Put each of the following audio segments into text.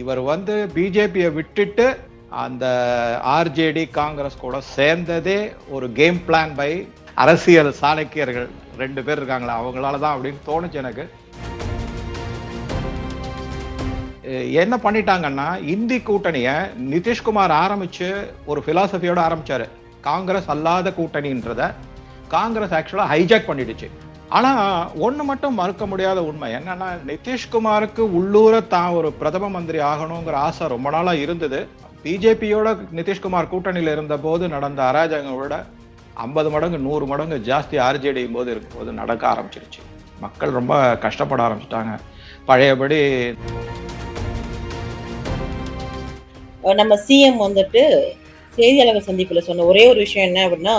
இவர் வந்து பிஜேபியை விட்டுட்டு அந்த ஆர்ஜேடி காங்கிரஸ் கூட சேர்ந்ததே ஒரு கேம் பிளான் பை அரசியல் சாணக்கியர்கள். ரெண்டு பேர் இருக்காங்களா அவங்களால தான் அப்படின்னு தோணுச்சு எனக்கு. என்ன பண்ணிட்டாங்கன்னா இந்தி கூட்டணியை நிதிஷ்குமார் ஆரம்பிச்சு ஒரு பிலாசபியோட ஆரம்பிச்சாரு. காங்கிரஸ் அல்லாத கூட்டணின்றத காங்கிரஸ் ஆக்சுவலாக ஹைஜாக் பண்ணிடுச்சு. ஆனா ஒண்ணு மட்டும் மறுக்க முடியாத உண்மை. என்னன்னா நிதிஷ்குமாருக்கு உள்ளூர தான் ஒரு பிரதம மந்திரி ஆகணுங்கிற ஆசை ரொம்ப நாளா இருந்தது. பிஜேபியோட நிதிஷ்குமார் கூட்டணியில இருந்த போது நடந்த அராஜகங்களோட ஐம்பது மடங்கு நூறு மடங்கு ஜாஸ்தி ஆர்ஜேடி போது இருக்கும்போது நடக்க ஆரம்பிச்சிருச்சு. மக்கள் ரொம்ப கஷ்டப்பட ஆரம்பிச்சிட்டாங்க. பழையபடி நம்ம சிஎம் வந்துட்டு செய்தியாளர்கள் சந்திப்புல சொன்ன ஒரே ஒரு விஷயம் என்ன அப்படின்னா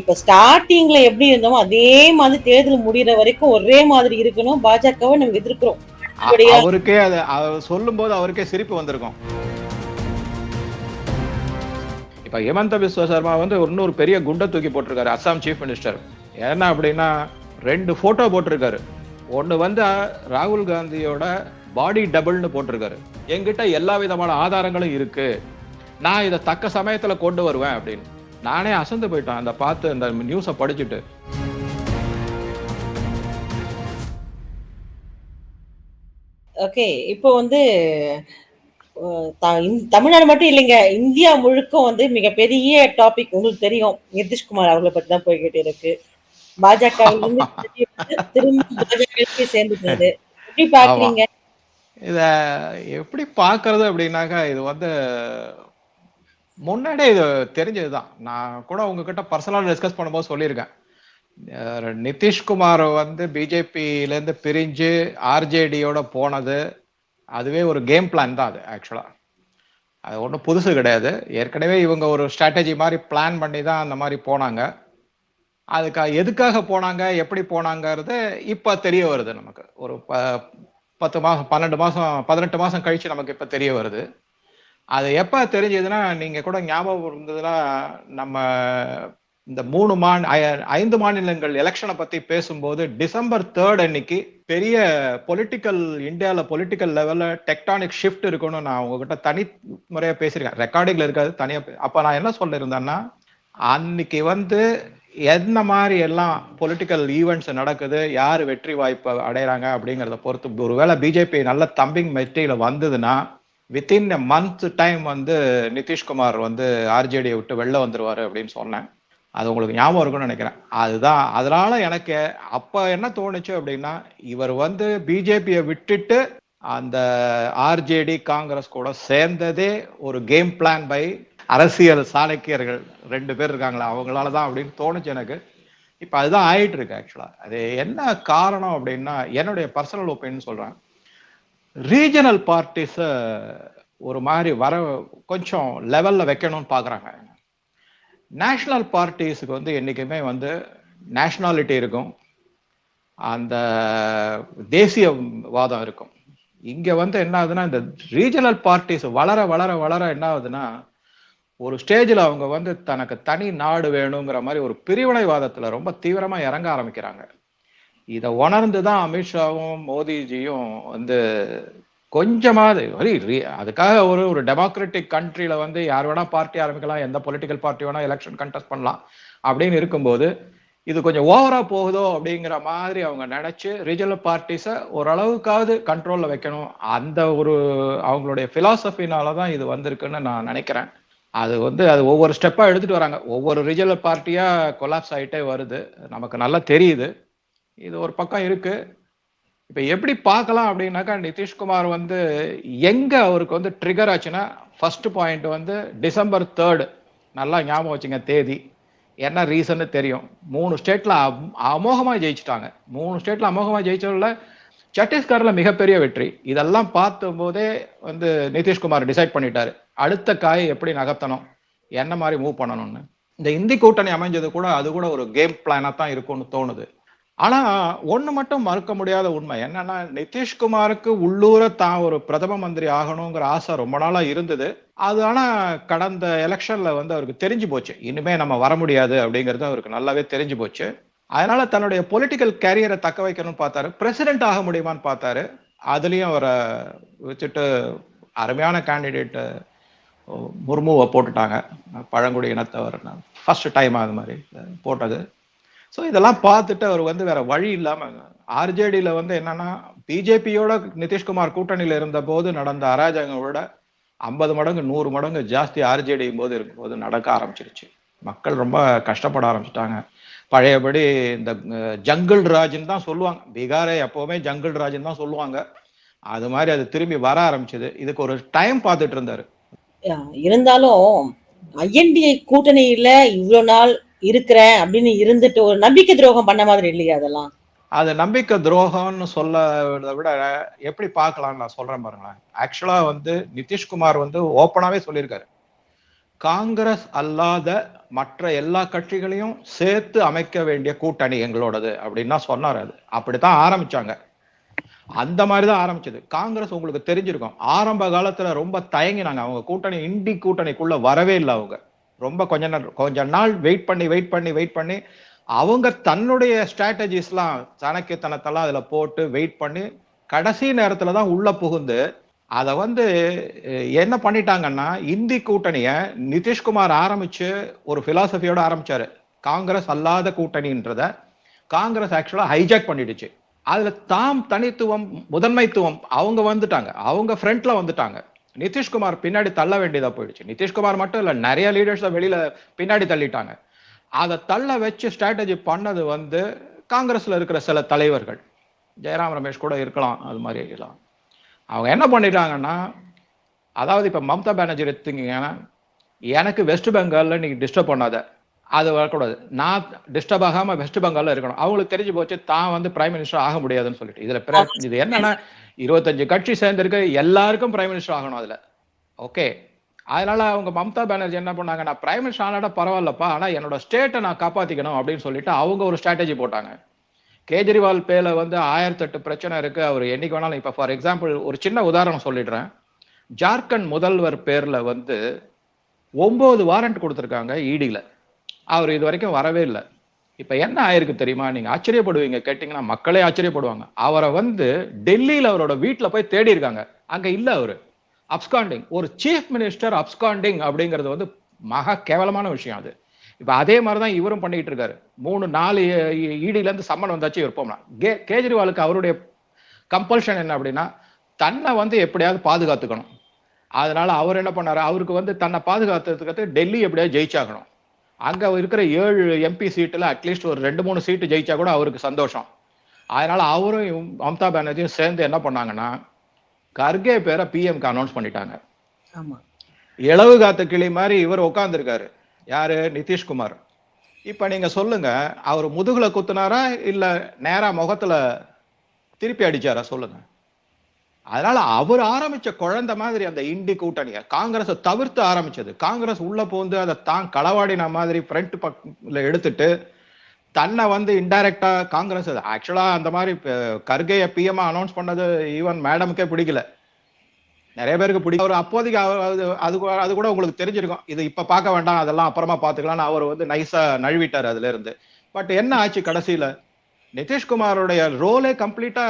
இப்ப ஸ்டார்டிங்ல எப்படி இருந்தோமோ அதே மாதிரி தேர்தல் முடியிற வரைக்கும் ஒரே மாதிரி இருக்கணும். பாஜகவை நம்ம எதிர்க்கிறோம்? அவருக்கே அது சொல்லும் போது அவருக்கே சிரிப்பு வந்திருக்கும். இப்ப ஹிமந்த பிஸ்வ சர்மா வந்து இன்னொரு பெரிய குண்டை தூக்கி போட்டிருக்காரு அஸ்ஸாம் சீஃப் மினிஸ்டர் என்ன அப்படின்னா ரெண்டு போட்டோ போட்டிருக்காரு. ஒண்ணு வந்து ராகுல் காந்தியோட பாடி டபுள்னு போட்டிருக்காரு. என்கிட்ட எல்லா விதமான ஆதாரங்களும் இருக்கு. நான் இதை தக்க சமயத்துல கொண்டு வருவேன் அப்படின்னு. நானே அசந்து போயிட்டேன். அந்த பார்த்து அந்த நியூஸை படிச்சுட்டு. ஓகே இப்போ வந்து தமிழ்நாடு மட்டும் இல்லைங்க. இந்தியா முழுக்க வந்து மிகப்பெரிய டாபிக் உங்களுக்கு தெரியும். நிதிஷ்குமார் அவர்களை பத்தி தான் போய்கிட்டு இருக்கு. பாஜக திரும்ப பாஜக சேர்ந்துட்டாரு. எப்படி பாக்குறீங்க இத எப்படி பார்க்கறது அப்படின்னாக்கா இது வந்து முன்னாடியே இது தெரிஞ்சதுதான். நான் கூட உங்ககிட்ட பர்சனலாக டிஸ்கஸ் பண்ணும்போது சொல்லியிருக்கேன். நிதிஷ்குமார் வந்து பிஜேபியிலேருந்து பிரிஞ்சு ஆர்ஜேடியோட போனது. அதுவே ஒரு கேம் பிளான் தான் அது ஆக்சுவலாக அது ஒன்றும் புதுசு கிடையாது. ஏற்கனவே இவங்க ஒரு ஸ்ட்ராட்டஜி மாதிரி பிளான் பண்ணி தான் அந்த மாதிரி போனாங்க. அதுக்காக எதுக்காக போனாங்க எப்படி போனாங்கிறது இப்போ தெரிய வருது நமக்கு. ஒரு ப பத்து மாதம் பன்னெண்டு மாதம் பதினெட்டு மாதம் கழிச்சு நமக்கு இப்போ தெரிய வருது. அது எப்ப தெரிஞ்சதுன்னா நீங்க கூட ஞாபகம் இருந்ததுன்னா நம்ம இந்த மூணு மாநில ஐந்து மாநிலங்கள் எலெக்ஷனை பத்தி பேசும்போது டிசம்பர் தேர்ட் அன்னைக்கு பெரிய பொலிட்டிக்கல் இந்தியாவில் பொலிட்டிக்கல் லெவல்ல டெக்டானிக் ஷிஃப்ட் இருக்கணும்னு நான் உங்ககிட்ட தனி முறையா பேசியிருக்கேன். ரெக்கார்டிங்ல இருக்காது தனியா அப்போ அப்ப நான் என்ன சொல்லியிருந்தேன்னா அன்னைக்கு வந்து என்ன மாதிரி எல்லாம் பொலிட்டிக்கல் ஈவெண்ட்ஸ் நடக்குது யார் வெற்றி வாய்ப்பை அடைகிறாங்க அப்படிங்கிறத பொறுத்து ஒருவேளை பிஜேபி நல்ல தம்பிங் மெட்ரியில வந்ததுன்னா வித்தின் எ மந்த் டைம் வந்து நிதிஷ்குமார் வந்து ஆர்ஜேடியை விட்டு வெளில வந்துருவாரு அப்படின்னு சொன்னேன். அது உங்களுக்கு ஞாபகம் இருக்கும்னு நினைக்கிறேன். அதுதான். அதனால எனக்கு அப்போ என்ன தோணுச்சு அப்படின்னா இவர் வந்து பிஜேபியை விட்டுட்டு அந்த ஆர்ஜேடி காங்கிரஸ் கூட சேர்ந்ததே ஒரு கேம் பிளான் பை அரசியல் சாணக்கியர்கள். ரெண்டு பேர் இருக்காங்களா அவங்களால தான் அப்படின்னு தோணுச்சு எனக்கு. இப்போ அதுதான் ஆயிட்டு இருக்கு ஆக்சுவலாக அது என்ன காரணம் அப்படின்னா என்னுடைய பர்சனல் ஒப்பீனியன் சொல்கிறேன் ரீஜனல் பார்ட்டிஸை ஒரு மாதிரி வர கொஞ்சம் லெவல்ல வைக்கணும்னு பாக்குறாங்க. நேஷனல் பார்ட்டிஸுக்கு வந்து என்றைக்குமே வந்து நேஷனாலிட்டி இருக்கும். அந்த தேசியவாதம் இருக்கும். இங்கே வந்து என்ன ஆகுதுன்னா இந்த ரீஜனல் பார்ட்டிஸ் வளர வளர வளர என்ன ஆகுதுன்னா ஒரு ஸ்டேஜில் அவங்க வந்து தனக்கு தனி நாடு வேணுங்கிற மாதிரி ஒரு பிரிவினைவாதத்தில் ரொம்ப தீவிரமாக இறங்க ஆரம்பிக்கிறாங்க. இதை உணர்ந்து தான் அமித்ஷாவும் மோடிஜியும் வந்து கொஞ்சமாவது ஒரு அதுக்காக ஒரு ஒரு டெமோக்ராட்டிக் கண்ட்ரியில வந்து யார் வேணா பார்ட்டி ஆரம்பிக்கலாம் எந்த பொலிட்டிக்கல் பார்ட்டி வேணா எலெக்ஷன் கண்டெஸ்ட் பண்ணலாம் அப்படின்னு இருக்கும்போது இது கொஞ்சம் ஓவரா போகுதோ அப்படிங்கிற மாதிரி அவங்க நினைச்சு ரீஜனல் பார்ட்டிஸை ஓரளவுக்காவது கண்ட்ரோல்ல வைக்கணும். அந்த ஒரு அவங்களுடைய பிலாசபினால தான் இது வந்திருக்குன்னு நான் நினைக்கிறேன். அது வந்து அது ஒவ்வொரு ஸ்டெப்பா எடுத்துட்டு வராங்க. ஒவ்வொரு ரீஜனல் பார்ட்டியா கொலாப்ஸ் ஆயிட்டே வருது. நமக்கு நல்லா தெரியுது. இது ஒரு பக்கம் இருக்கு. இப்ப எப்படி பார்க்கலாம் அப்படின்னாக்கா நிதிஷ்குமார் வந்து எங்க அவருக்கு வந்து ட்ரிகர் ஆச்சுன்னா ஃபர்ஸ்ட் பாயிண்ட் வந்து டிசம்பர் தேர்டு நல்லா ஞாபகம் வச்சுங்க தேதி. என்ன ரீசன்னு தெரியும். மூணு ஸ்டேட்ல அமோகமா ஜெயிச்சிட்டாங்க. மூணு ஸ்டேட்ல அமோகமா ஜெயிச்சதுல சத்தீஸ்கர்ல மிகப்பெரிய வெற்றி. இதெல்லாம் பார்த்தும் போதே வந்து நிதிஷ்குமார் டிசைட் பண்ணிட்டாரு. அடுத்த காய் எப்படி நகர்த்தணும்? என்ன மாதிரி மூவ் பண்ணணும்னு. இந்த இந்தி கூட்டணி அமைஞ்சது கூட அது கூட ஒரு கேம் பிளானா தான் இருக்கும்னு தோணுது. ஆனா ஒண்ணு மட்டும் மறுக்க முடியாத உண்மை. என்னன்னா நிதிஷ்குமாருக்கு உள்ளூர தான் ஒரு பிரதம மந்திரி ஆகணுங்கிற ஆசை ரொம்ப நாளா இருந்தது. அது ஆனா கடந்த எலெக்ஷன்ல வந்து அவருக்கு தெரிஞ்சு போச்சு. இனிமே நம்ம வர முடியாது அப்படிங்கிறது அவருக்கு நல்லாவே தெரிஞ்சு போச்சு. அதனால தன்னுடைய பொலிட்டிக்கல் கேரியரை தக்க வைக்கணும்னு பார்த்தாரு. பிரசிடென்ட் ஆக முடியுமான்னு பார்த்தாரு. அதுலயும் அவரை வச்சுட்டு அருமையான கேண்டிடேட் முர்முவை போட்டுட்டாங்க. பழங்குடி இனத்தவர். ஃபர்ஸ்ட் டைம் அது மாதிரி போட்டது. ஸோ இதெல்லாம் பார்த்துட்டு அவர் வந்து வேற வழி இல்லாம ஆர்ஜேடியில வந்து என்னன்னா பிஜேபியோட நிதிஷ்குமார் கூட்டணியில இருந்த போது நடந்த அராஜகங்களோட ஐம்பது மடங்கு நூறு மடங்கு ஜாஸ்தி ஆர்ஜேடி போது இருக்கும்போது நடக்க ஆரம்பிச்சிருச்சு. மக்கள் ரொம்ப கஷ்டப்பட ஆரம்பிச்சிட்டாங்க. பழையபடி இந்த ஜங்கிள் ராஜ்னு தான் சொல்லுவாங்க. பீகாரை எப்போவுமே ஜங்கிள் ராஜ்னு தான் சொல்லுவாங்க. அது மாதிரி அது திரும்பி வர ஆரம்பிச்சது. இதுக்கு ஒரு டைம் பார்த்துட்டு இருந்தாரு. இருந்தாலும் ஐஎன்டிஐ கூட்டணியில இவ்வளவு நாள் இருக்கிறேன் அப்படின்னு இருந்துட்டு ஒரு நம்பிக்கை துரோகம் பண்ண மாதிரி இல்லையா அதெல்லாம்? அது நம்பிக்கை துரோகம்னு சொல்ல விட எப்படி பார்க்கலாம் நான் சொல்றேன் பாருங்களேன். ஆக்சுவலா வந்து நிதிஷ்குமார் வந்து ஓப்பனாவே சொல்லியிருக்காரு. காங்கிரஸ் அல்லாத மற்ற எல்லா கட்சிகளையும் சேர்த்து அமைக்க வேண்டிய கூட்டணி எங்களோடது அப்படின்னு தான் சொன்னார் அது. அப்படித்தான் ஆரம்பிச்சாங்க. அந்த மாதிரி தான் ஆரம்பிச்சது. காங்கிரஸ் உங்களுக்கு தெரிஞ்சிருக்கும். ஆரம்ப காலத்துல ரொம்ப தயங்கினாங்க. அவங்க கூட்டணி இண்டி கூட்டணிக்குள்ள வரவே இல்லை அவங்க. ரொம்ப கொஞ்ச நேரம் கொஞ்ச நாள் வெயிட் பண்ணி வெயிட் பண்ணி வெயிட் பண்ணி அவங்க தன்னுடைய ஸ்ட்ராட்டஜிஸ்லாம் சாணக்கியத்தனத்தெல்லாம் அதில் போட்டு வெயிட் பண்ணி கடைசி நேரத்தில் தான் உள்ளே புகுந்து அதை வந்து என்ன பண்ணிட்டாங்கன்னா இந்தி கூட்டணியை நிதிஷ்குமார் ஆரம்பித்து ஒரு பிலாசபியோட ஆரம்பித்தார் காங்கிரஸ் அல்லாத கூட்டணின்றத காங்கிரஸ் ஆக்சுவலாக ஹைஜாக் பண்ணிடுச்சு. அதில் தாம் தனித்துவம் முதன்மைத்துவம் அவங்க வந்துட்டாங்க. அவங்க ஃப்ரண்ட்ல வந்துட்டாங்க. நிதிஷ்குமார் பின்னாடி தள்ள வேண்டியதா போயிடுச்சு. நிதிஷ்குமார் மட்டும் இல்ல நிறைய லீடர்ஸ் வெளியில பின்னாடி தள்ளிட்டாங்க. அதை தள்ள வச்சு ஸ்ட்ராட்டஜி பண்ணது வந்து காங்கிரஸ்ல இருக்கிற சில தலைவர்கள். ஜெயராம் ரமேஷ் கூட இருக்கலாம் அது மாதிரி எல்லாம் அவங்க என்ன பண்ணிட்டாங்கன்னா அதாவது இப்ப மம்தா பானர்ஜி எடுத்தீங்கன்னா எனக்கு வெஸ்ட் பெங்கால்ல நீங்க டிஸ்டர்ப் பண்ணாத. அது வரக்கூடாது. நான் டிஸ்டர்ப் ஆகாம வெஸ்ட் பெங்கால்ல இருக்கணும். அவங்களுக்கு தெரிஞ்சு போச்சு தான் வந்து பிரைம் மினிஸ்டர் ஆக முடியாதுன்னு சொல்லிட்டு. இதுல இது என்னன்னா இருபத்தஞ்சு கட்சி சேர்ந்திருக்கு எல்லாருக்கும் பிரைம் மினிஸ்டர் ஆகணும் அதுல. ஓகே அதனால அவங்க மம்தா பானர்ஜி என்ன பண்ணாங்க நான் பிரைம் மினிஸ்டர் ஆனாட பரவாயில்லப்பா ஆனா என்னோட ஸ்டேட்டை நான் காப்பாத்திக்கணும் அப்படின்னு சொல்லிட்டு அவங்க ஒரு ஸ்ட்ராட்டஜி போட்டாங்க. கேஜ்ரிவால் பேல வந்து ஆயிரத்தெட்டு பிரச்சனை இருக்கு அவர் என்னைக்கு வேணாலும் இப்போ ஃபார் எக்ஸாம்பிள் ஒரு சின்ன உதாரணம் சொல்லிடுறேன். ஜார்க்கண்ட் முதல்வர் பேர்ல வந்து ஒன்பது வாரண்ட் கொடுத்துருக்காங்க இடியில அவர் இது வரைக்கும் வரவே இல்லை. இப்போ என்ன ஆயிருக்கு தெரியுமா? நீங்கள் ஆச்சரியப்படுவீங்க. கேட்டிங்கன்னா மக்களே ஆச்சரியப்படுவாங்க. அவரை வந்து டெல்லியில் அவரோட வீட்டில் போய் தேடி இருக்காங்க அங்கே இல்லை அவர். அப்ஸ்காண்டிங் ஒரு சீஃப் மினிஸ்டர் அப்ஸ்காண்டிங் அப்படிங்கிறது வந்து மகா கேவலமான விஷயம் அது. இப்போ அதே மாதிரி தான் இவரும் பண்ணிட்டு இருக்காரு. மூணு நாலு இடியிலேருந்து சம்மன் வந்தாச்சு இவர் போகலாம். கே கேஜ்ரிவாலுக்கு அவருடைய கம்பல்ஷன் என்ன அப்படின்னா தன்னை வந்து எப்படியாவது பாதுகாத்துக்கணும். அதனால அவர் என்ன பண்ணாரு? அவருக்கு வந்து தன்னை பாதுகாத்துக்கிறதுக்கு டெல்லி எப்படியாவது ஜெயிச்சாகணும். அங்க இருக்கிற ஏழு எம்பி சீட்டுல அட்லீஸ்ட் ஒரு ரெண்டு மூணு சீட்டு ஜெயிச்சா கூட அவருக்கு சந்தோஷம். அதனால அவரும் மம்தா பானர்ஜியும் சேர்ந்து என்ன பண்ணாங்கன்னா கர்கே பேரை பிஎம்க்கு அனௌன்ஸ் பண்ணிட்டாங்க. இளவு காத்த கிளி மாதிரி இவர் உட்கார்ந்திருக்காரு. யாரு? நிதிஷ்குமார். இப்ப நீங்க சொல்லுங்க அவர் முதுகுல குத்துனாரா இல்ல நேரா முகத்துல திருப்பி அடிச்சாரா? சொல்லுங்க. அதனால அவர் ஆரம்பிச்ச குழந்தை மாதிரி அந்த இண்டி கூட்டணியை காங்கிரஸை தவிர்த்து ஆரம்பிச்சது. காங்கிரஸ் உள்ள போந்து அதை தான் களவாடின மாதிரி ஃப்ரண்ட் பக்கத்துல எடுத்துட்டு தன்னை வந்து இன்டைரக்டா காங்கிரஸ் ஆக்சுவலா அந்த மாதிரி கர்கைய பிஎம் அனௌன்ஸ் பண்ணது ஈவன் மேடமுக்கே பிடிக்கல. நிறைய பேருக்கு பிடிக்கும். அவர் அப்போதைக்கு அது அது கூட- அது கூட உங்களுக்கு தெரிஞ்சிருக்கும். இது இப்ப பார்க்க வேண்டாம் அதெல்லாம் அப்புறமா பாத்துக்கலாம்னு அவர் வந்து நைஸா நழுவிட்டார் அதுல இருந்து. பட் என்ன ஆச்சு கடைசியில? நிதிஷ்குமாரோடைய ரோலே கம்ப்ளீட்டா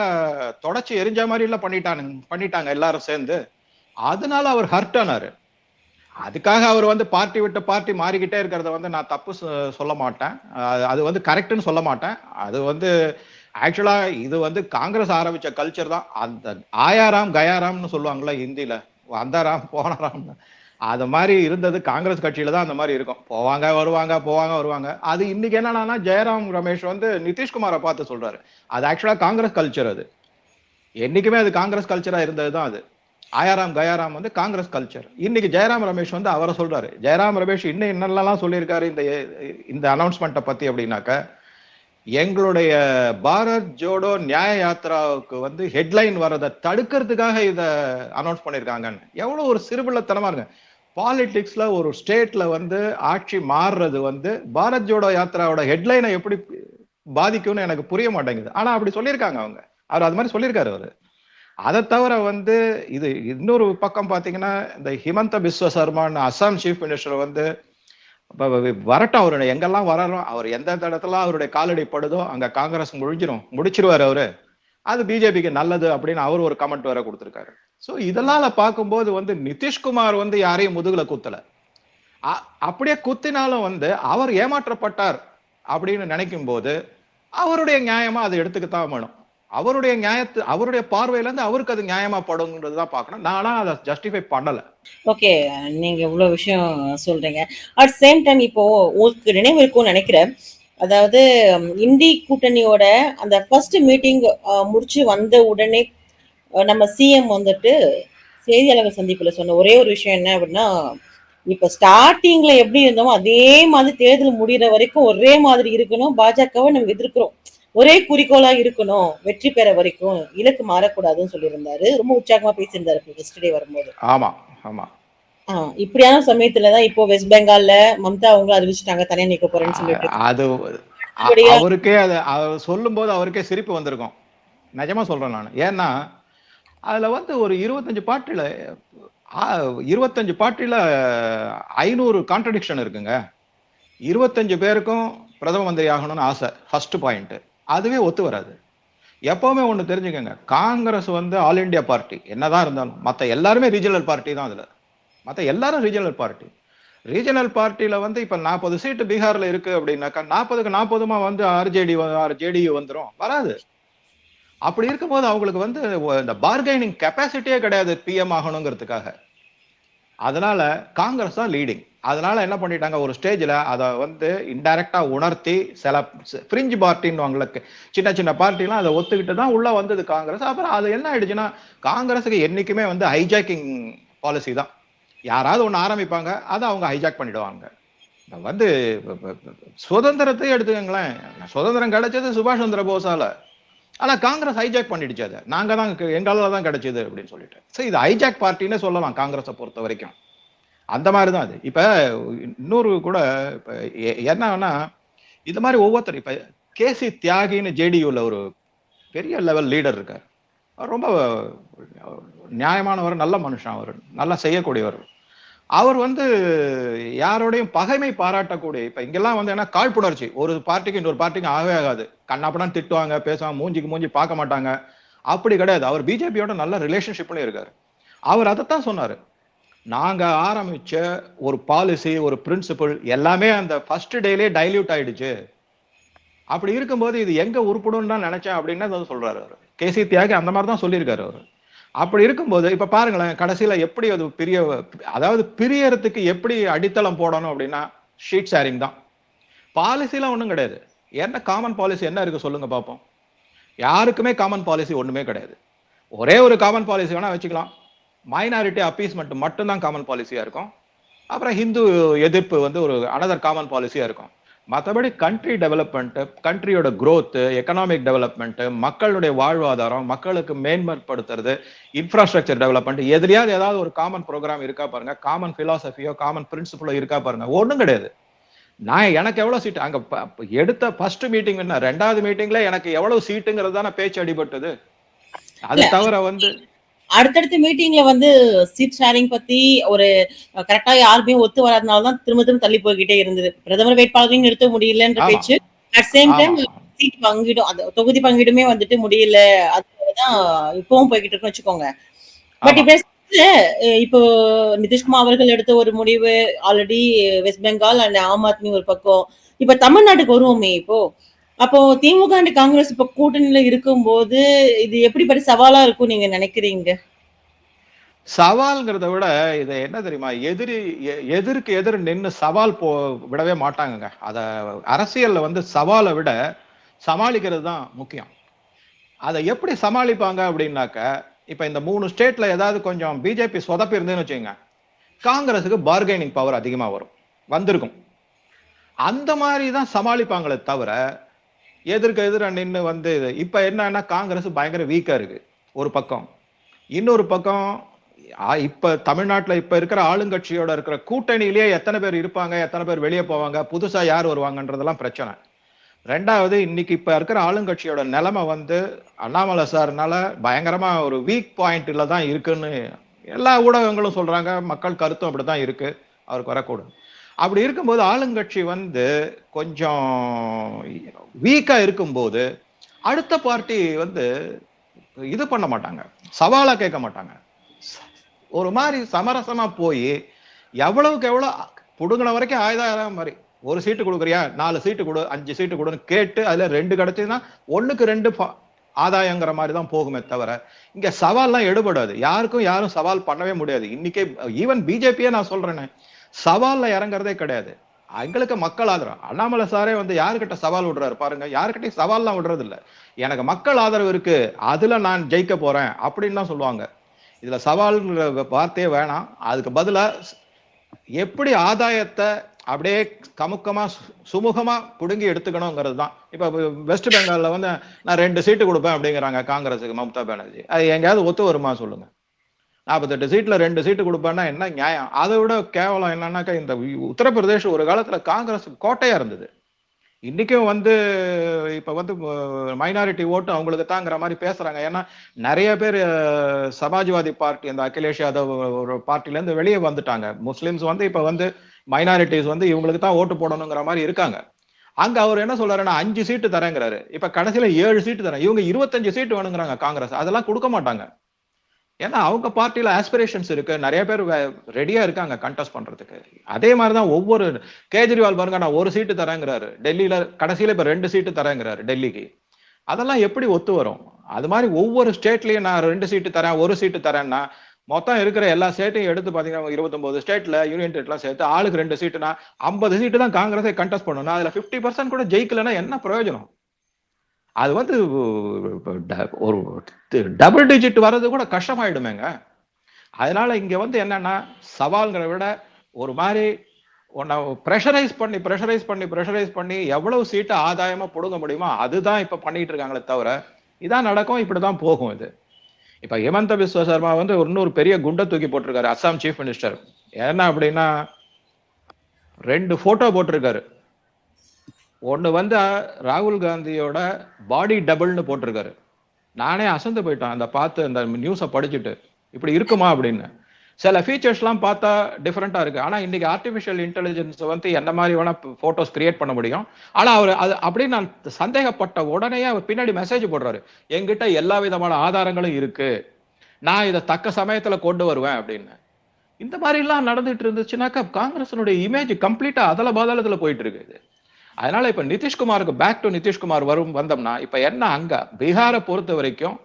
தொடச்சி எரிஞ்ச மாதிரி எல்லாம் பண்ணிட்டானுங்க பண்ணிட்டாங்க எல்லாரும் சேர்ந்து. அதனால அவர் ஹர்ட் ஆனாரு. அதுக்காக அவர் வந்து பார்ட்டி விட்டு பார்ட்டி மாறிக்கிட்டே இருக்கிறத வந்து நான் தப்பு சொ- சொல்ல மாட்டேன். அது- வந்து கரெக்டுன்னு சொல்ல மாட்டேன். அது வந்து ஆக்சுவலா இது வந்து காங்கிரஸ் ஆரம்பிச்ச கல்ச்சர் தான். அந்த ஆயாராம் கயாராம்னு சொல்லுவாங்கல்ல ஹிந்தியில வந்தாராம் போனாராம்னு. அது மாதிரி இருந்தது காங்கிரஸ் கட்சியில தான் அந்த மாதிரி இருக்கும். போவாங்க வருவாங்க போவாங்க வருவாங்க. அது இன்னைக்கு என்னன்னா ஜெயராம் ரமேஷ் வந்து நிதிஷ்குமாரை பார்த்து சொல்றாரு. அது ஆக்சுவலா காங்கிரஸ் கல்ச்சர் அது. என்னைக்குமே அது காங்கிரஸ் கல்ச்சரா இருந்தது தான் அது. ஆயாராம் கயாராம் வந்து காங்கிரஸ் கல்ச்சர் இன்னைக்கு ஜெயராம் ரமேஷ் வந்து அவரை சொல்றாரு. ஜெயராம் ரமேஷ் இன்னும் என்னெல்லாம் சொல்லியிருக்காரு இந்த இந்த அனௌன்ஸ்மெண்ட்டை பத்தி அப்படின்னாக்க எங்களுடைய பாரத் ஜோடோ நியாய யாத்ராவுக்கு வந்து ஹெட்லைன் வரதை தடுக்கிறதுக்காக இதை அனௌன்ஸ் பண்ணியிருக்காங்கன்னு. எவ்வளோ ஒரு சிறுபிள்ளத்தனமா இருக்கு பாலிடிக்ஸ்ல ஒரு ஸ்டேட்ல வந்து ஆட்சி மாறுறது வந்து பாரத் ஜோடோ யாத்திராவோட ஹெட்லைனை எப்படி பாதிக்கும்னு எனக்கு புரிய மாட்டேங்குது. ஆனா அப்படி சொல்லியிருக்காங்க அவங்க. அவர் அது மாதிரி சொல்லியிருக்காரு அவரு. அதை தவிர வந்து இது இன்னொரு பக்கம் பாத்தீங்கன்னா இந்த ஹிமந்த பிஸ்வ சர்மான்னு அசாம் சீஃப் மினிஸ்டர் வந்து வரட்டும் அவரு. எங்கெல்லாம் வரணும் அவர் எந்தெந்த இடத்துல அவருடைய காலடி படுதோ அங்க காங்கிரஸ் முடிஞ்சிடும் முடிச்சிருவாரு அவரு. அது பிஜேபிக்கு நல்லது அப்படின்னு அவர் ஒரு கமெண்ட் வேற கொடுத்துருக்காரு. ஸோ இதெல்லாம் பார்க்கும்போது வந்து நிதிஷ்குமார் வந்து யாரையும் முதுகுல குத்தல. அ- அப்படியே குத்தினாலும் வந்து அவர் ஏமாற்றப்பட்டார் அப்படின்னு நினைக்கும் போது அவருடைய நியாயமா அதை எடுத்துக்கத்தான் வேணும் அவருடைய நியாயத்து அவருடைய பார்வையில இருந்து அவருக்கு அது நியாயமா படுங்கிறது தான் பார்க்கணும். நானா அதை ஜஸ்டிஃபை பண்ணல. ஓகே நீங்க இவ்வளவு விஷயம் சொல்றீங்க. அட் சேம் டைம் இப்போ உங்களுக்கு நினைவு இருக்கும்னு நினைக்கிறேன். அதாவது இந்தி கூட்டணியோட அந்த ஃபர்ஸ்ட் மீட்டிங் முடிச்சு வந்த உடனே நம்ம சிஎம் வந்துட்டு செய்தியாளர்கள் சந்திப்புல சொன்ன ஒரே ஒரு விஷயம் என்ன அப்படின்னா இப்ப ஸ்டார்டிங்ல எப்படி இருந்தோமோ அதே மாதிரி தேர்தல் முடியிற வரைக்கும் ஒரே மாதிரி இருக்கணும். பாஜகவை நம்ம எதிர்க்கிறோம். ஒரே குறிக்கோளா இருக்கணும். வெற்றி பெற வரைக்கும் இலக்கு மாறக்கூடாதுன்னு சொல்லியிருந்தாரு. ரொம்ப உற்சாகமா பேசியிருந்தாரு எஸ்டர்டே வரும்போது. ஆமா ஆமா. ஆ, இப்படியான சமயத்துலதான் இப்போ வெஸ்ட் பெங்கால்ல மம்தா அவங்க அறிவிச்சிட்டாங்க தனியா நிக்க போறேன்னு சொல்லிட்டு. அது? அவருக்கே அது சொல்லும் போது அவருக்கே சிரிப்பு வந்திருக்கும். நிஜமா சொல்றேன் நான். ஏன்னா அதுல வந்து ஒரு இருபத்தஞ்சு பாட்டில இருபத்தஞ்சு பாட்டில ஐநூறு கான்ட்ரடிக்ஷன் இருக்குங்க. இருபத்தஞ்சு பேருக்கும் பிரதம மந்திரி ஆகணும்னு ஆசை ஃபர்ஸ்ட் பாயிண்ட் அதுவே ஒத்து வராது. எப்பவுமே ஒன்று தெரிஞ்சுக்கோங்க காங்கிரஸ் வந்து ஆல் இந்தியா பார்ட்டி என்னதான் இருந்தாலும் மற்ற எல்லாருமே ரீஜனல் பார்ட்டி தான் அதுல. மற்ற எல்லாரும் ரீஜனல் பார்ட்டி ரீஜனல் பார்ட்டியில் வந்து இப்ப நாற்பது சீட்டு பீகார்ல இருக்கு அப்படின்னாக்கா நாற்பதுக்கு நாற்பதுமா வந்து ஆர்ஜேடி ஜேடியு வந்துடும் வராது. அப்படி இருக்கும்போது அவங்களுக்கு வந்து இந்த பார்கெனிங் கெப்பாசிட்டியே கிடையாது பிஎம் ஆகணுங்கிறதுக்காக அதனால காங்கிரஸ் தான் லீடிங் அதனால என்ன பண்ணிட்டாங்க ஒரு ஸ்டேஜில் அதை வந்து இன்டைரக்டா உணர்த்தி சில ஃப்ரிஞ்ச் பார்ட்டின்னு அவங்களுக்கு சின்ன சின்ன பார்ட்டிலாம் அதை ஒத்துக்கிட்டு தான் உள்ள வந்தது காங்கிரஸ் அப்புறம் அது என்ன ஆயிடுச்சுன்னா காங்கிரஸுக்கு என்னைக்குமே வந்து ஹைஜாக்கிங் பாலிசி தான் யாராவது ஒன்று ஆரம்பிப்பாங்க அதை அவங்க ஹைஜாக் பண்ணிடுவாங்க வந்து சுதந்திரத்தை எடுத்துக்கங்களேன் சுதந்திரம் கிடைச்சது சுபாஷ் சந்திர போஸால ஆனால் காங்கிரஸ் ஹைஜாக் பண்ணிடுச்சு அதை. நாங்கள் தான் எங்களால் தான் கிடைச்சது அப்படின்னு சொல்லிட்டு. சரி இது ஹைஜாக் பார்ட்டின்னு சொல்லலாம் காங்கிரஸை பொறுத்த வரைக்கும். அந்த மாதிரி தான் அது. இப்போ இன்னொரு கூட இப்போ என்னன்னா இந்த மாதிரி ஒவ்வொருத்தர் இப்போ கேசி தியாகின்னு ஜேடியூல ஒரு பெரிய லெவல் லீடர் இருக்கார். ரொம்ப நியாயமானவர் நல்ல மனுஷன் அவர். நல்லா செய்யக்கூடியவர். அவர் வந்து யாரோடையும் பகைமை பாராட்டக்கூடிய இப்ப இங்கெல்லாம் வந்து என்ன காழ்ப்புணர்ச்சி. ஒரு பார்ட்டிக்கு இன்னொரு பார்ட்டிக்கு ஆகவே ஆகாது. கண்ணாப்படான்னு திட்டுவாங்க பேசுவாங்க மூஞ்சிக்கு மூஞ்சி பார்க்க மாட்டாங்க. அப்படி கிடையாது. அவர் பிஜேபியோட நல்ல ரிலேஷன்ஷிப்ல இருக்காரு. அவர் அதைத்தான் சொன்னாரு. நாங்க ஆரம்பிச்ச ஒரு பாலிசி ஒரு பிரின்சிபல் எல்லாமே அந்த ஃபர்ஸ்ட் டேலே டைல்யூட் ஆயிடுச்சு. அப்படி இருக்கும்போது இது எங்க உருப்படும்னு தான் நினைச்சேன் அப்படின்னு சொல்றாரு அவர். கேசி தியாகி அந்த மாதிரி தான் சொல்லியிருக்காரு அவர். அப்படி இருக்கும்போது இப்ப பாருங்களேன் கடைசியில எப்படி அது பிரிய அதாவது பிரியறதுக்கு எப்படி அடித்தளம் போடணும் அப்படின்னா ஷீட் ஷேரிங் தான். பாலிசிலாம் ஒன்றும் கிடையாது. என்ன காமன் பாலிசி என்ன இருக்கு சொல்லுங்க பார்ப்போம் யாருக்குமே காமன் பாலிசி ஒண்ணுமே கிடையாது. ஒரே ஒரு காமன் பாலிசி வேணா வச்சுக்கலாம். மைனாரிட்டி அப்பீஸ்மெண்ட் மட்டும்தான் காமன் பாலிசியா இருக்கும். அப்புறம் ஹிந்து எதிர்ப்பு வந்து ஒரு அனதர் காமன் பாலிசியா இருக்கும். மற்றபடி கண்ட்ரி டெவலப்மெண்ட் கண்ட்ரியோட growth எக்கனாமிக் டெவலப்மெண்ட் மக்களுடைய வாழ்வாதாரம் மக்களுக்கு மேம்படுத்துறது இன்ஃப்ராஸ்ட்ரக்சர் டெவலப்மெண்ட் எதிரியாவது ஏதாவது ஒரு காமன் ப்ரோக்ராம் இருக்கா பாருங்க. காமன் பிலாசபியோ காமன் பிரின்சிபலோ இருக்கா பாருங்க. ஒண்ணும் கிடையாது. நான் எனக்கு எவ்வளவு சீட் அங்க எடுத்த ஃபர்ஸ்ட் மீட்டிங் என்ன? ரெண்டாவது மீட்டிங்ல எனக்கு எவ்வளவு சீட்டுங்கிறது தானே பேச்சு அடிபட்டது. அது தவிர வந்து அடுத்தடுத்த மீட்டிங்ல வந்து சீட் ஷேரிங் பத்தி ஒரு கரெக்டா யாருமே ஒத்து வராதனால தான் திரும்ப திரும்ப தள்ளி போய்கிட்டே இருந்தது பிரதமர் வேட்பாளரையும் நிறுத்த முடியலன்ற. பேச்சு அட் சேம் டைம். சீட் பங்கிடும் அந்த தொகுதி பங்கீடுமே வந்துட்டு முடியல அதுதான் இப்பவும் போய்கிட்டு இருக்குன்னு வச்சுக்கோங்க பட். இப்ப இப்போ நிதிஷ்குமார் அவர்கள் எடுத்த ஒரு முடிவு already west Bengal and Aam Aadmi ஒரு பக்கம் இப்ப தமிழ்நாட்டுக்கு வருவோமே இப்போ அப்போ திமுக அண்ட் காங்கிரஸ் இப்ப கூட்டணியில இருக்கும்போது இது எப்படிப்பட்ட சவாலா இருக்கும் நீங்க நினைக்கிறீங்க? சவால்ங்கிறத விட இது என்ன தெரியுமா எதிரி எ- எதிருக்கு எதிர் நின்று சவால் போ விடவே மாட்டாங்கங்க. அதை அரசியல்ல வந்து சவாலை விட சமாளிக்கிறது தான் முக்கியம். அதை எப்படி சமாளிப்பாங்க அப்படின்னாக்க இப்ப இந்த மூணு ஸ்டேட்ல ஏதாவது கொஞ்சம் பிஜேபி சொதப்பி இருந்ததுன்னு வச்சுக்கோங்க காங்கிரஸுக்கு பார்கெனிங் பவர் அதிகமா வரும் வந்திருக்கும். அந்த மாதிரி தான் சமாளிப்பாங்களே தவிர எதிர்க்க எதிர நின்று வந்து இது- இப்போ என்னன்னா காங்கிரஸ் பயங்கர வீக்கா இருக்கு. ஒரு பக்கம். இன்னொரு பக்கம் இப்ப தமிழ்நாட்டில் இப்ப இருக்கிற ஆளுங்கட்சியோட இருக்கிற கூட்டணியிலேயே எத்தனை பேர் இருப்பாங்க எத்தனை பேர் வெளியே போவாங்க புதுசா யார் வருவாங்கன்றதெல்லாம் பிரச்சனை. ரெண்டாவது இன்னைக்கு இப்ப இருக்கிற ஆளுங்கட்சியோட நிலைமை வந்து அண்ணாமலை சார்னால பயங்கரமா ஒரு வீக் பாயிண்ட்ல தான் இருக்குன்னு எல்லா ஊடகங்களும் சொல்றாங்க. மக்கள் கருத்தும் அப்படிதான் இருக்கு. அவருக்கு வரக்கூடும் அப்படி இருக்கும்போது ஆளுங்கட்சி வந்து கொஞ்சம் வீக்கா இருக்கும்போது அடுத்த பார்ட்டி வந்து இது பண்ண மாட்டாங்க. சவாலா கேட்க மாட்டாங்க. ஒரு மாதிரி சமரசமா போய் எவ்வளவுக்கு எவ்வளவு புடுங்கின வரைக்கும் ஆயுதாயிரம் மாதிரி. ஒரு சீட்டு கொடுக்குறியா? நாலு சீட்டு கொடு அஞ்சு சீட்டு கொடுன்னு கேட்டு அதுல ரெண்டு கிடைச்சதுன்னா ஒண்ணுக்கு ரெண்டு ஆதாயங்கிற மாதிரி தான் போகுமே தவிர இங்க சவால்லாம் எடுபடாது. யாருக்கும் யாரும் சவால் பண்ணவே முடியாது. இன்னைக்கே ஈவன் பிஜேபியே நான் சொல்றேனே. சவால்ல இறங்குறதே கிடையாது. எங்களுக்கு மக்கள் ஆதரவு. அண்ணாமலை சாரே வந்து யாருக்கிட்ட சவால் விடுறாரு பாருங்க. யாருக்கிட்டையும் சவால்லாம் விடுறது இல்லை எனக்கு மக்கள் ஆதரவு இருக்கு. அதுல நான் ஜெயிக்க போறேன் அப்படின்னு தான் சொல்லுவாங்க. இதுல சவால்ங்கிற வார்த்தையே வேணாம். அதுக்கு பதிலா எப்படி ஆதாயத்தை அப்படியே கமுக்கமா சு- சுமூகமா புடுங்கி எடுத்துக்கணுங்கிறது தான். இப்ப வெஸ்ட் பெங்கால்ல வந்து நான் ரெண்டு சீட்டு கொடுப்பேன் அப்படிங்கிறாங்க காங்கிரஸுக்கு மம்தா பானர்ஜி. அது எங்கேயாவது ஒத்து வருமா சொல்லுங்க. நாற்பத்தெட்டு சீட்ல ரெண்டு சீட்டு கொடுப்பேன்னா என்ன நியாயம்? அதை விட கேவலம் என்னன்னாக்கா இந்த உத்தரப்பிரதேஷ் ஒரு காலத்துல காங்கிரஸ் கோட்டையா இருந்தது. இன்னைக்கும் வந்து இப்ப வந்து மைனாரிட்டி ஓட்டு அவங்களுக்கு தாங்கிற மாதிரி பேசுறாங்க. ஏன்னா நிறைய பேர் சமாஜ்வாதி பார்ட்டி அந்த அகிலேஷ் யாதவ் ஒரு பார்ட்டில இருந்து வெளியே வந்துட்டாங்க. முஸ்லிம்ஸ் வந்து இப்ப வந்து மைனாரிட்டிஸ் வந்து இவங்களுக்கு தான் ஓட்டு போடணுங்கிற மாதிரி இருக்காங்க. அங்க அவர் என்ன சொல்றாருன்னா அஞ்சு சீட்டு தரேங்கிறாரு. இப்ப கடைசியில ஏழு சீட்டு தரேன். இவங்க இருபத்தஞ்சு சீட்டு வேணுங்கிறாங்க காங்கிரஸ். அதெல்லாம் கொடுக்க மாட்டாங்க. ஏன்னா அவங்க பார்ட்டியில ஆஸ்பிரேஷன்ஸ் இருக்கு. நிறைய பேர் ரெடியா இருக்காங்க கண்டெஸ்ட் பண்றதுக்கு. அதே மாதிரிதான் ஒவ்வொரு கேஜ்ரிவால் பாருங்க நான் ஒரு சீட்டு தரேங்கிறாரு. டெல்லியில கடைசியில இப்ப ரெண்டு சீட்டு தரேங்கிறாரு டெல்லிக்கு. அதெல்லாம் எப்படி ஒத்து வரும்? அது மாதிரி ஒவ்வொரு ஸ்டேட்லயும் நான் ரெண்டு சீட்டு தரேன் ஒரு சீட்டு தரேன்னா மொத்தம் இருக்கிற எல்லா ஸ்டேட்டையும் எடுத்து பாத்தீங்கன்னா இருபத்தொன்பது ஸ்டேட்ல யூனியன் டெரிட்டரிலாம் சேர்த்து ஆளுக்கு ரெண்டு சீட்டுனா ஐம்பது சீட்டு தான் காங்கிரஸை கண்டெஸ்ட் பண்ணணும். அதுல 50% பர்சன்ட் கூட ஜெயிக்கலன்னா என்ன பிரயோஜனம்? அது வந்து ட- ஒரு டபுள் டிஜிட் வர்றது கூட கஷ்டமாயிடுமேங்க. அதனால இங்க வந்து என்னன்னா சவால்களை விட ஒரு மாதிரி உன்னை ப்ரெஷரைஸ் பண்ணி ப்ரெஷரைஸ் பண்ணி ப்ரெஷரைஸ் பண்ணி எவ்வளவு சீட்டை ஆதாயமா பிடுங்க முடியுமோ அதுதான் இப்ப பண்ணிட்டு இருக்காங்களே தவிர இதான் நடக்கும் இப்படிதான் போகும் இது. இப்ப ஹிமந்த பிஸ்வ சர்மா வந்து இன்னொரு பெரிய குண்டை தூக்கி போட்டிருக்காரு அஸ்ஸாம் சீஃப் மினிஸ்டர். என்ன அப்படின்னா ரெண்டு போட்டோ போட்டிருக்காரு. ஒன்று வந்து ராகுல் காந்தியோட பாடி டபுள்னு போட்டிருக்காரு. நானே அசந்து போயிட்டேன். அந்த பார்த்து அந்த நியூஸை படிச்சுட்டு இப்படி இருக்குமா அப்படின்னு. சில ஃபீச்சர்ஸ்லாம் பார்த்தா டிஃப்ரெண்ட்டாக இருக்குது ஆனால் இன்றைக்கி ஆர்டிஃபிஷியல் இன்டெலிஜென்ஸ் வந்து என்ன மாதிரி வேணால் ஃபோட்டோஸ் கிரியேட் பண்ண முடியும். ஆனால் அவர் அது அப்படின்னு நான் சந்தேகப்பட்ட உடனே அவர் பின்னாடி மெசேஜ் போடுறாரு. எங்கிட்ட எல்லா விதமான ஆதாரங்களும் இருக்குது நான் இதை தக்க சமயத்தில் கொண்டு வருவேன் அப்படின்னு. இந்த மாதிரி எல்லாம் நடந்துட்டு இருந்துச்சுனாக்கா காங்கிரஸினுடைய இமேஜ் கம்ப்ளீட்டா அதல பாதாளத்துல போயிட்டு இருக்கு அதனால இப்ப நிதிஷ்குமாருக்கு பேக் டு நிதிஷ்குமார் வரும் வந்தோம்னா இப்ப என்ன அங்க? பீகாரை பொறுத்த வரைக்கும்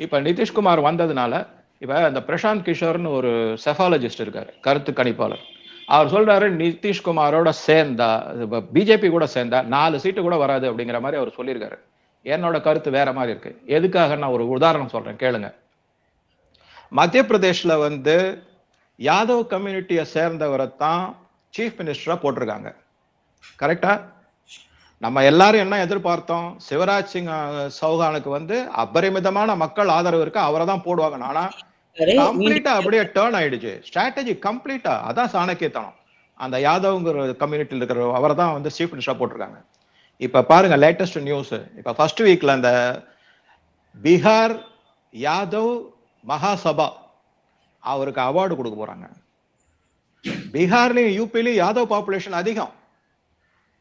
இப்ப நிதிஷ்குமார் வந்ததுனால இப்ப அந்த பிரசாந்த் கிஷோர்னு ஒரு செஃபாலஜிஸ்ட் இருக்காரு கருத்து கணிப்பாளர். அவர் சொல்றாரு நிதிஷ்குமாரோட சேர்ந்தா பிஜேபி கூட சேர்ந்தா நாலு சீட்டு கூட வராது அப்படிங்கிற மாதிரி அவர் சொல்லியிருக்காரு. என்னோட கருத்து வேற மாதிரி இருக்கு. எதுக்காக நான் ஒரு உதாரணம் சொல்றேன் கேளுங்க. மத்திய பிரதேஷ்ல வந்து யாதவ் கம்யூனிட்டியை சேர்ந்தவரை தான் சீஃப் மினிஸ்டரா போட்டிருக்காங்க. கரெக்டா நம்ம எல்லாரும் என்ன எதிர்பார்த்தோம்? சிவராஜ் சிங் சௌஹானுக்கு வந்து அபரிமிதமான மக்கள் ஆதரவு இருக்கு. அவரை தான் போடுவாங்க. ஆனா கம்ப்ளீட்டா அப்படியே டேர்ன் ஆயிடுச்சு. ஸ்ட்ராட்டஜி கம்ப்ளீட்டா அதான் சாணக்கியத்தனம். அந்த யாதவ்ங்கிற கம்யூனிட்டியில் இருக்கிற அவரை தான் வந்து சீஃப் மினிஸ்டரா போட்டிருக்காங்க. இப்ப பாருங்க லேட்டஸ்ட் நியூஸ் இப்ப ஃபர்ஸ்ட் வீக்ல அந்த பீகார் யாதவ் மகாசபா அவருக்கு அவார்டு கொடுக்க போறாங்க. பீகார்லயும் யூபிலையும் யாதவ் பாப்புலேஷன் அதிகம்.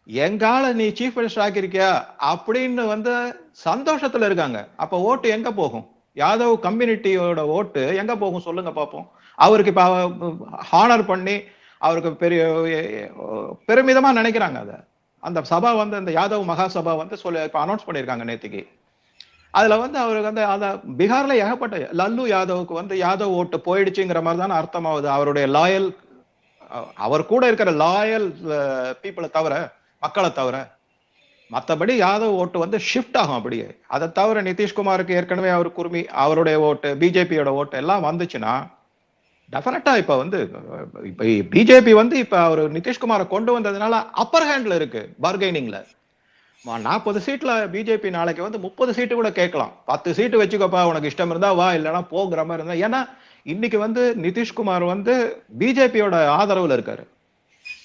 எங்கால நீ சீஃப் மினிஸ்டர் ஆக்கியிருக்கியா? அப்படின்னு வந்து சந்தோஷத்துல இருக்காங்க. அப்ப ஓட்டு எங்க போகும்? யாதவ் கம்யூனிட்டியோட ஓட்டு எங்க போகும் சொல்லுங்க பாப்போம். அவருக்கு இப்ப ஹானர் பண்ணி அவருக்கு பெரிய பெருமிதமா நினைக்கிறாங்க அத. அந்த சபா வந்து அந்த யாதவ் மகாசபா வந்து சொல்லி இப்ப அனௌன்ஸ் பண்ணியிருக்காங்க நேத்துக்கு. அதுல வந்து அவருக்கு வந்து அத பீகார்ல ஏகப்பட்ட லல்லு யாதவுக்கு வந்து யாதவ் ஓட்டு போயிடுச்சுங்கிற மாதிரி தானே அர்த்தமாகுது. அவருடைய லாயல் அவர் கூட இருக்கிற லாயல் பீப்புளை தவிர மக்களை தவிர மற்றபடி யாதவ் ஓட்டு வந்து ஷிஃப்ட் ஆகும் அப்படியே. அதை தவிர நிதிஷ்குமாருக்கு ஏற்கனவே அவர் குருமி அவருடைய ஓட்டு பிஜேபியோட ஓட்டு எல்லாம் வந்துச்சுன்னா டெஃபினட்டா இப்ப வந்து இப்ப பிஜேபி வந்து இப்ப அவர் நிதிஷ்குமாரை கொண்டு வந்ததுனால அப்பர் ஹேண்ட்ல இருக்கு பார்கெனிங்ல நாற்பது சீட்ல பிஜேபி நாளைக்கு வந்து முப்பது சீட்டு கூட கேட்கலாம். பத்து சீட்டு வச்சுக்கோப்பா உனக்கு இஷ்டம் இருந்தா வா இல்லைன்னா போகிற மாதிரி இருந்தா. ஏன்னா இன்னைக்கு வந்து நிதிஷ்குமார் வந்து பிஜேபியோட ஆதரவுல இருக்காரு.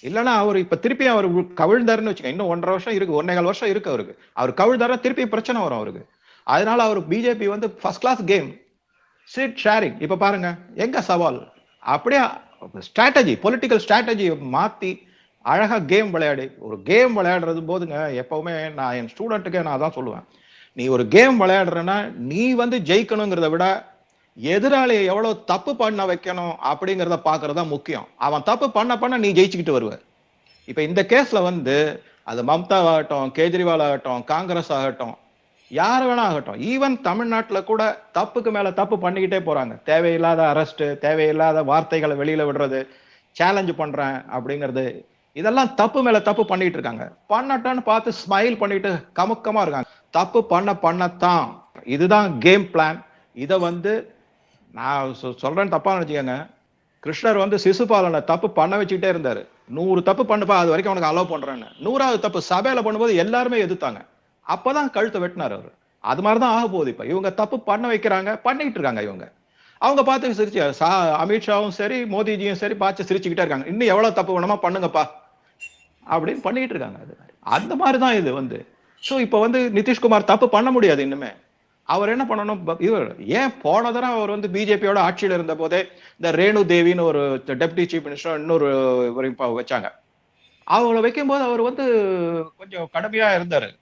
இல்லைன்னா அவர் இப்ப திருப்பி அவர் கவிழ்ந்தாருன்னு வச்சுக்க இன்னும் ஒன்றரை வருஷம் இருக்கு ஒன்னே கால் வருஷம் இருக்கு அவருக்கு. அவர் கவிழ்ந்தாரா திருப்பி பிரச்சனை வரும் அவருக்கு. அதனால அவர் பிஜேபி வந்து first class game seat sharing இப்ப பாருங்க எங்க சவால்? அப்படியே ஸ்ட்ராட்டஜி பொலிட்டிக்கல் ஸ்ட்ராட்டஜி மாத்தி அழகா கேம் விளையாடி. ஒரு கேம் விளையாடுறது போதுங்க எப்பவுமே நான் என் ஸ்டூடெண்ட்டுக்கே நான் அதான் சொல்லுவேன். நீ ஒரு கேம் விளையாடுறேன்னா நீ வந்து ஜெயிக்கணுங்கிறத விட எதிராளியை எவ்வளவு தப்பு பண்ண வைக்கணும் அப்படிங்கிறத பாக்குறது தான் முக்கியம். அவன் தப்பு பண்ண பண்ண நீ ஜெயிச்சுக்கிட்டு வருவ. இப்ப இந்த கேஸ்ல வந்து அது மம்தா ஆகட்டும் கேஜ்ரிவால் ஆகட்டும் காங்கிரஸ் ஆகட்டும் யார் வேணா ஆகட்டும் ஈவன் தமிழ்நாட்டில் கூட தப்புக்கு மேல தப்பு பண்ணிக்கிட்டே போறாங்க. தேவையில்லாத அரெஸ்ட் தேவையில்லாத வார்த்தைகளை வெளியில விடுறது சேலஞ்ச் பண்றேன் அப்படிங்கிறது இதெல்லாம் தப்பு மேல தப்பு பண்ணிட்டு இருக்காங்க. பண்ணட்டான்னு பார்த்து ஸ்மைல் பண்ணிட்டு கமுக்கமா இருக்காங்க. தப்பு பண்ண பண்ணத்தான். இதுதான் கேம் பிளான் இதை வந்து நான் சொ- சொல்றேன் தப்பா நினைச்சுக்கோங்க கிருஷ்ணர் வந்து சிசுபாலனை தப்பு பண்ண வச்சுக்கிட்டே இருந்தாரு. நூறு தப்பு பண்ணுப்பா அது வரைக்கும் அவனுக்கு அலோவ் பண்றேன்னு. நூறாவது தப்பு சபையில பண்ணும்போது எல்லாருமே எதிர்த்தாங்க. அப்பதான் கழுத்தை வெட்டினார் அவர். அது மாதிரிதான் ஆக போகுது இப்ப. இவங்க தப்பு பண்ண வைக்கிறாங்க பண்ணிட்டு இருக்காங்க இவங்க. அவங்க பார்த்து சிரிச்சு சா அமித்ஷாவும் சரி மோடிஜியும் சரி பார்த்து சிரிச்சுக்கிட்டே இருக்காங்க. இன்னும் எவ்வளவு தப்பு வேணுமா பண்ணுங்கப்பா. அப்படின்னு பண்ணிட்டு இருக்காங்க அது அந்த மாதிரி தான் இது வந்து. ஸோ இப்போ வந்து நிதிஷ்குமார் தப்பு பண்ண முடியாது இன்னுமே. அவர் என்ன பண்ணணும்? ப- இவர் ஏன் போன தடவை அவர் வந்து பிஜேபியோட ஆட்சியில் இருந்த போதே இந்த ரேணு தேவின்னு ஒரு டெப்டி சீஃப் மினிஸ்டர் இன்னொரு இவரையும் இப்ப வச்சாங்க. அவங்கள வைக்கும்போது அவர் வந்து கொஞ்சம் கடுமையா இருந்தாரு.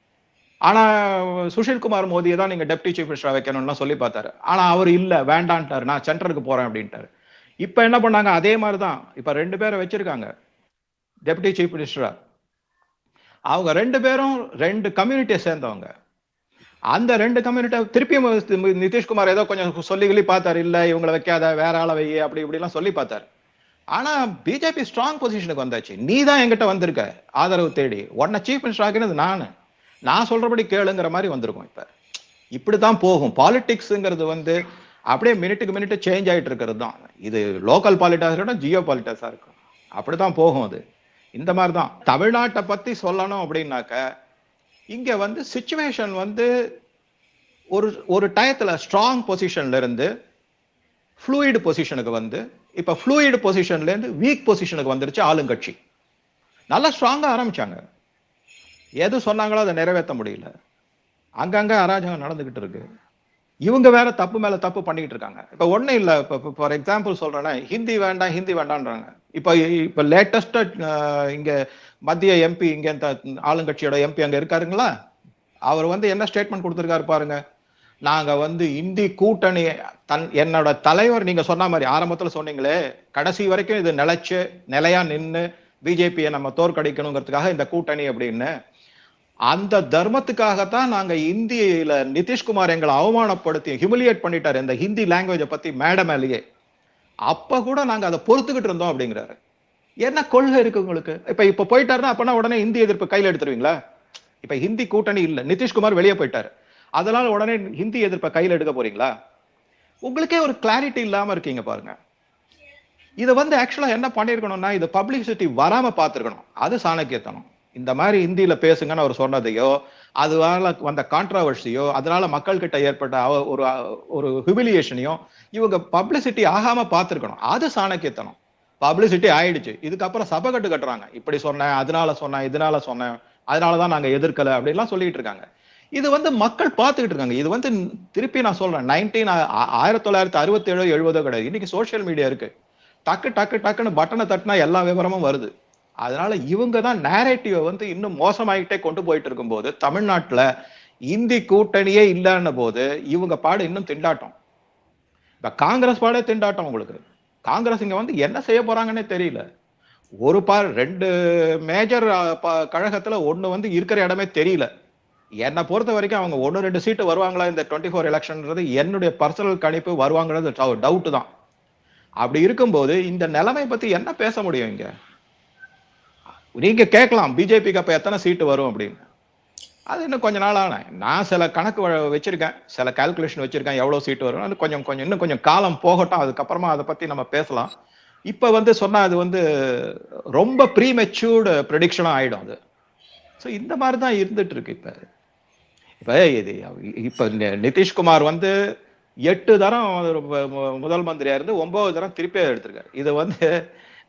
ஆனா சுஷில்குமார் மோடியை தான் நீங்க டெப்டி சீஃப் மினிஸ்டரா வைக்கணும்னு சொல்லி பார்த்தாரு. ஆனா அவர் இல்ல வேண்டான்ட்டாரு நான் சென்டருக்கு போறேன் அப்படின்ட்டாரு. இப்ப என்ன பண்ணாங்க? அதே மாதிரி தான் இப்ப ரெண்டு பேரை வச்சிருக்காங்க. டெப்டி சீஃப் மினிஸ்டரா. அவங்க ரெண்டு பேரும் ரெண்டு கம்யூனிட்டியை சேர்ந்தவங்க. அந்த ரெண்டு கம்யூனிட்ட திருப்பியும் நிதிஷ்குமார் ஏதோ கொஞ்சம் சொல்லி கிளி பார்த்தாரு இல்ல இவங்களை வைக்காத வேற ஆளை வை அப்படி இப்படிலாம் சொல்லி பார்த்தாரு. ஆனா பிஜேபி ஸ்ட்ராங் பொசிஷனுக்கு வந்தாச்சு. நீ தான் என்கிட்ட வந்திருக்க. ஆதரவு தேடி. உடனே சீஃப் மினிஸ்டர் ஆகினது நானு. நான் சொல்றபடி கேளுங்கிற மாதிரி வந்திருக்கோம் இப்ப. இப்படிதான் போகும். பாலிடிக்ஸுங்கிறது வந்து அப்படியே மினிட்டுக்கு மினிட்டு சேஞ்ச் ஆயிட்டு இருக்கிறது தான். இது லோக்கல் பாலிட்டாஸ் இருக்கட்டும் ஜியோ பாலிட்டிக்ஸா இருக்கும் அப்படிதான் போகும் அது. இந்த மாதிரி தான் தமிழ்நாட்டை பத்தி சொல்லணும் அப்படின்னாக்க இங்க வந்து சுச்சுவேஷன் வந்து ஒரு ஒரு டயத்துல ஸ்ட்ராங் பொசிஷன்ல இருந்து ஃப்ளூயிடு பொசிஷனுக்கு வந்து இப்ப ஃப்ளூயிடு பொசிஷன்ல இருந்து வீக் பொசிஷனுக்கு வந்துருச்சு ஆளுங்கட்சி. நல்லா ஸ்ட்ராங்கா ஆரம்பிச்சாங்க. எது சொன்னாங்களோ அதை நிறைவேற்ற முடியல. அங்கங்க அராஜகம் நடந்துகிட்டு இருக்கு. இவங்க வேற தப்பு மேல தப்பு பண்ணிக்கிட்டு இருக்காங்க. இப்ப ஒன்னும் இல்ல. இப்ப ஃபார் எக்ஸாம்பிள் சொல்றேன்னா ஹிந்தி வேண்டாம் ஹிந்தி வேண்டான்றாங்க இப்ப இப்ப லேட்டஸ்டா இங்க மத்திய எம்பி இங்க ஆளுங்கட்சியோட எம்பி அங்க இருக்காருங்களா? அவர் வந்து என்ன ஸ்டேட்மெண்ட் கொடுத்துருக்காரு பாருங்க. நாங்க வந்து இந்தி கூட்டணி தன் என்னோட தலைவர் நீங்க சொன்ன மாதிரி ஆரம்பத்துல சொன்னீங்களே கடைசி வரைக்கும் இது நிலைச்சு நிலையா நின்று பிஜேபியை நம்ம தோற்கடிக்கணுங்கிறதுக்காக இந்த கூட்டணி அப்படின்னு. அந்த தர்மத்துக்காகத்தான் நாங்க இந்தியில நிதிஷ்குமார் எங்களை அவமானப்படுத்தி ஹியூமிலியேட் பண்ணிட்டாரு இந்த ஹிந்தி லாங்குவேஜை பத்தி மேடம் மேலேயே. அப்ப கூட நாங்க அதை பொறுத்துக்கிட்டு இருந்தோம் அப்படிங்கிறாரு. என்ன கொள்கை இருக்கு உங்களுக்கு? இப்ப இப்ப போயிட்டாருன்னா அப்பனா உடனே இந்தி எதிர்ப்பு கையில எடுத்துருவீங்களா? இப்ப ஹிந்தி கூட்டணி இல்ல. நிதிஷ்குமார் வெளியே போயிட்டாரு. அதனால உடனே ஹிந்தி எதிர்ப்பை கையில எடுக்க போறீங்களா? உங்களுக்கே ஒரு கிளாரிட்டி இல்லாம இருக்கீங்க பாருங்க. இதை வந்து ஆக்சுவலா என்ன பண்ணிருக்கணும்னா இது பப்ளிசிட்டி வராம பாத்துருக்கணும் அது சாணக்கியத்தனம். இந்த மாதிரி ஹிந்தியில பேசுங்கன்னு அவர் சொன்னதையோ அதனால வந்த கான்ட்ரவர்சியோ அதனால மக்கள் கிட்ட ஏற்பட்ட ஒரு ஒரு ஹியூமிலியேஷனையும் இவங்க பப்ளிசிட்டி ஆகாம பார்த்துருக்கணும். அது சாணக்கியத்தனம். பப்ளிசிட்டி ஆயிடுச்சு. இதுக்கப்புறம் சபை கட்டு கட்டுறாங்க. இப்படி சொன்னேன் அதனால சொன்னேன் இதனால சொன்னேன் அதனாலதான் நாங்க எதிர்க்கல அப்படின்லாம் சொல்லிட்டு இருக்காங்க. இது வந்து மக்கள் பார்த்துக்கிட்டு இருக்காங்க. இது வந்து திருப்பி நான் சொல்றேன் நைன்டீன் ஆயிரத்தி தொள்ளாயிரத்தி அறுபத்தி ஏழோ எழுபதோ கிடையாது இன்னைக்கு சோஷியல் மீடியா இருக்கு. டக்கு டக்கு டக்குன்னு பட்டனை தட்டினா எல்லா விவரமும் வருது. அதனால இவங்க தான் நேரேட்டிவை வந்து இன்னும் மோசமாயிட்டே கொண்டு போயிட்டு இருக்கும்போது தமிழ்நாட்டுல இந்தி கூட்டணியே இல்லைன்ன போது இவங்க பாடு இன்னும் திண்டாட்டம். இப்ப காங்கிரஸ் பாடே திண்டாட்டம் உங்களுக்கு. காங்கிரஸ் இங்க வந்து என்ன செய்ய போறாங்கன்னே தெரியல. ஒரு பார் ரெண்டு மேஜர் கழகத்துல ஒண்ணு வந்து இருக்கிற இடமே தெரியல. என்னை பொறுத்த வரைக்கும் அவங்க ஒன்று ரெண்டு சீட்டு வருவாங்களா இந்த டுவெண்ட்டி ஃபோர் எலெக்ஷன்ன்றது என்னுடைய பர்சனல் கணிப்பு வருவாங்கிறது டவுட் தான். அப்படி இருக்கும்போது இந்த நிலைமை பத்தி என்ன பேச முடியும் இங்க? நீங்க கேட்கலாம் பிஜேபிக்கு அப்ப எத்தனை சீட்டு வரும் அப்படின்னு. அது இன்னும் கொஞ்ச நாள் ஆன நான் சில கணக்கு வச்சிருக்கேன். சில கால்குலேஷன் வச்சிருக்கேன். எவ்வளோ சீட்டு வரும். அது கொஞ்சம் கொஞ்சம் இன்னும் கொஞ்சம் காலம் போகட்டும். அதுக்கப்புறமா அதை பற்றி நம்ம பேசலாம். இப்போ வந்து சொன்னால் அது வந்து ரொம்ப ப்ரீ மெச்சூர்டு ப்ரெடிக்ஷனா ஆகிடும் அது. ஸோ இந்த மாதிரி தான் இருந்துட்டு இருக்கு இப்போ. இப்போ இது இப்போ நிதிஷ்குமார் வந்து எட்டு தரம் முதல் மந்திரியா இருந்து ஒன்பது தரம் திருப்பி எடுத்திருக்காரு. இது வந்து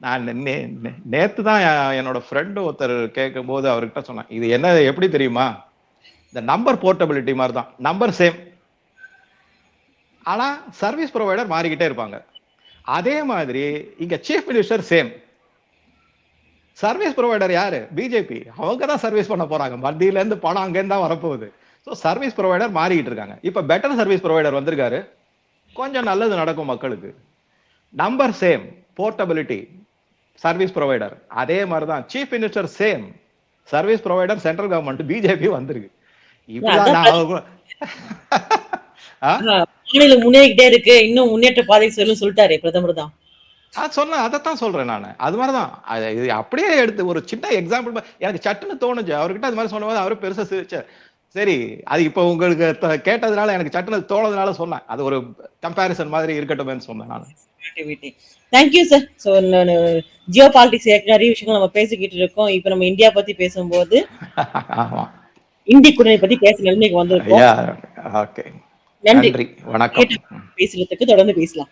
நான் நேத்து தான் என்னோட ஃப்ரெண்டு ஒருத்தர் கேட்கும் போது அவர்கிட்ட சொன்னேன் இது என்ன எப்படி தெரியுமா? இந்த நம்பர் போர்ட்டபிலிட்டி மாதிரி தான் நம்பர் சேம் ஆனா சர்வீஸ் ப்ரொவைடர் மாறிக்கிட்டே இருப்பாங்க. அதே மாதிரி இங்க chief minister same service provider யாரு? பிஜேபி அவங்க தான் சர்வீஸ் பண்ண போறாங்க. மத்தியில இருந்து பணம் அங்கேருந்து தான் வரப்போகுது. ஸோ சர்வீஸ் ப்ரொவைடர் மாறிக்கிட்டு இருக்காங்க. இப்போ பெட்டர் சர்வீஸ் ப்ரொவைடர் வந்திருக்காரு. கொஞ்சம் நல்லது நடக்கும் மக்களுக்கு. Number same portability service provider அதே மாதிரி தான் chief minister same service provider central government BJP வந்திருக்கு? மாநிலம் முன்னேறிக்கிட்டே இருக்கு. இன்னும் முன்னேற்ற பாதை செல்லும் சொல்லிட்டாரு பிரதமர் தான். ஆ சொன்னேன் அதைத்தான் சொல்றேன் நான். அது மாதிரிதான். இது அப்படியே எடுத்து ஒரு சின்ன எக்ஸாம்பிள் எனக்கு சட்டுன்னு தோணுச்சு. அவர்கிட்ட அது மாதிரி சொன்னபோது அவரு பெருசா சிரிச்சார் சரி அது இப்போ உங்களுக்கு கேட்டதுனால எனக்கு சட்டுன்னு தோணுதுனால சொன்னேன். அது ஒரு கம்பேரிசன் மாதிரி இருக்கட்டும்னு சொன்னேன் நான். Thank you sir so geopolitics நிறைய விஷயங்கள் நம்ம பேசிக்கிட்டு இருக்கோம். இப்போ நம்ம இந்தியா பத்தி பேசும்போது இந்திய கூட்டணி பத்தி பேச நிலைமைக்கு வந்திருக்கோம். நன்றி. வணக்கம். பேசுறதுக்கு தொடர்ந்து பேசலாம்.